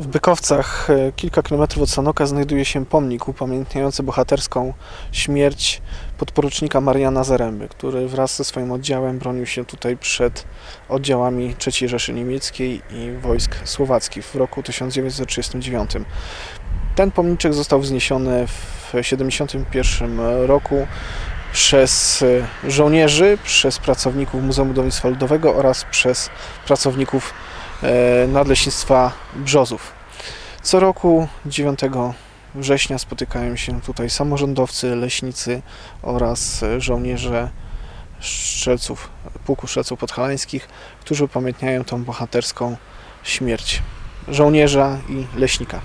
W Bykowcach, e, kilka kilometrów od Sanoka, znajduje się pomnik upamiętniający bohaterską śmierć podporucznika Mariana Zaręby, który wraz ze swoim oddziałem bronił się tutaj przed oddziałami III Rzeszy Niemieckiej i wojsk słowackich w roku 1939. Ten pomniczek został wzniesiony w 1971 roku przez e, żołnierzy, przez pracowników Muzeum Budownictwa Ludowego oraz przez pracowników Nadleśnictwa Brzozów. Co roku 9 września spotykają się tutaj samorządowcy, leśnicy oraz e, żołnierze strzelców, pułku strzelców podhalańskich, którzy upamiętniają tą bohaterską śmierć żołnierza i leśnika.